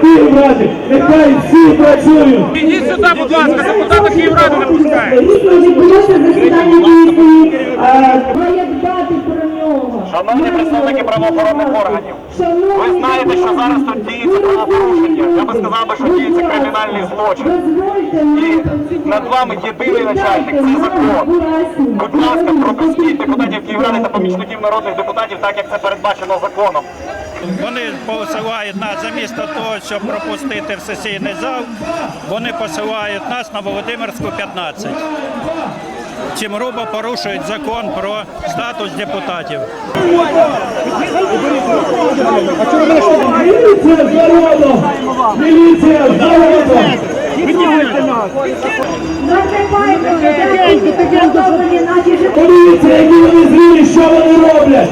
Київради, нехай всі працюють. Ідіть сюди, будь ласка, депутата Київради не пускає. Відбулося засідання комісії, е, має дбати про нього. Шановні представники правоохоронних органів, ви знаєте, що зараз тут. Я би сказав, би, що діється кримінальний злочин. І над вами єдиний начальник це закон. Будь ласка, пропустіть депутатів Київради та помічників народних депутатів, так як це передбачено законом. Вони посилають нас замість того, щоб пропустити в сесійний зал, вони посилають нас на Володимирську 15. Чим грубо порушують закон про статус депутатів. Міліція з народу! Міліція з народу! Наші житлові Поліція, які вони зріли, що вони роблять?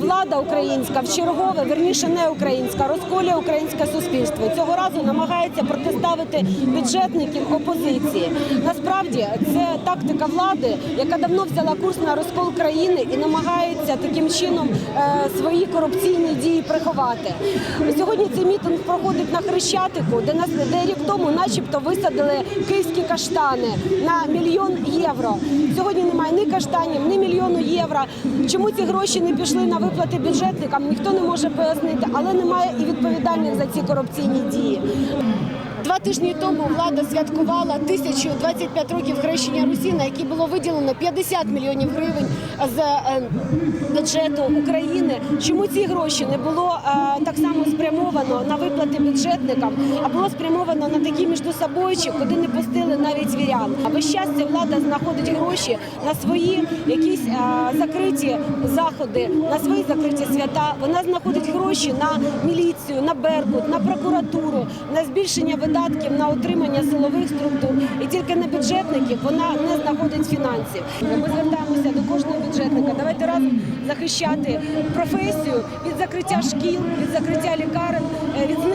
Влада українська в чергове, верніше не українська, розколює українське суспільство. Цього разу намагається протиставити бюджетників опозиції. Насправді це тактика влади, яка давно взяла курс на розкол країни і намагається таким чином е, свої корупційні дії приховати. Сьогодні цей мітинг проходить на Хрещатику, де нас де рік тому, начебто, висадили київські каштани на мільйон євро. Сьогодні немає ні каштанів, ні мільйону євро. Чому ці гроші не пішли на виплати бюджетникам? Ніхто не може пояснити, але немає і відповідальних за ці корупційні дії. Два тижні тому влада святкувала 1025 років хрещення Русі, на які було виділено 50 мільйонів гривень з е, бюджету України. Чому ці гроші не було е, так само спрямовано на виплати бюджетникам, а було спрямовано на такі міждособойчі, куди не пустили навіть вірян. А весь час влада знаходить гроші на свої якісь е, закриті заходи, на свої закриті свята. Вона знаходить гроші на міліцію, на Беркут, на прокуратуру, на збільшення видатків на утримання силових структур. І тільки на бюджетників вона не знаходить фінансів. Ми звертаємося до кожного бюджетника. Давайте разом захищати професію від закриття шкіл, від закриття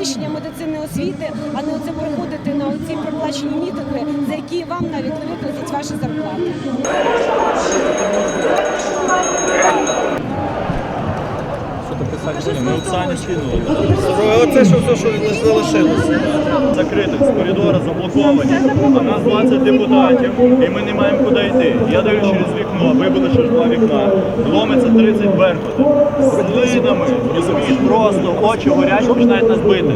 від знищення медицини освіти, а не оце приходити на оці проплачені мітинги, за які вам навіть не виплатять ваші зарплати. Оце що все, що залишилося. Закритих з коридора заблоковані. А нас 20 депутатів, і ми не маємо куди йти. Я дивлюсь через вікно, вибили ще ж два вікна. Ломиться 30 беркутів. З глинами, розумієш, просто очі горять, починають нас бити.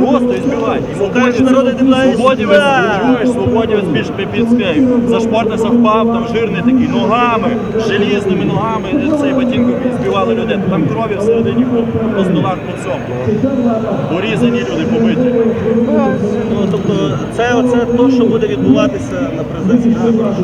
Просто і збивають. Свободівець, свободівець, чуєш, свободівець більш піпіцький. За шпортника впав, там жирний такий, ногами, желізними ногами, цей ботинком і збивали людей. Там крові всередині по столах по всьому. Порізані люди побиті. Ну, тобто це оце то, що буде відбуватися на президентських виборах.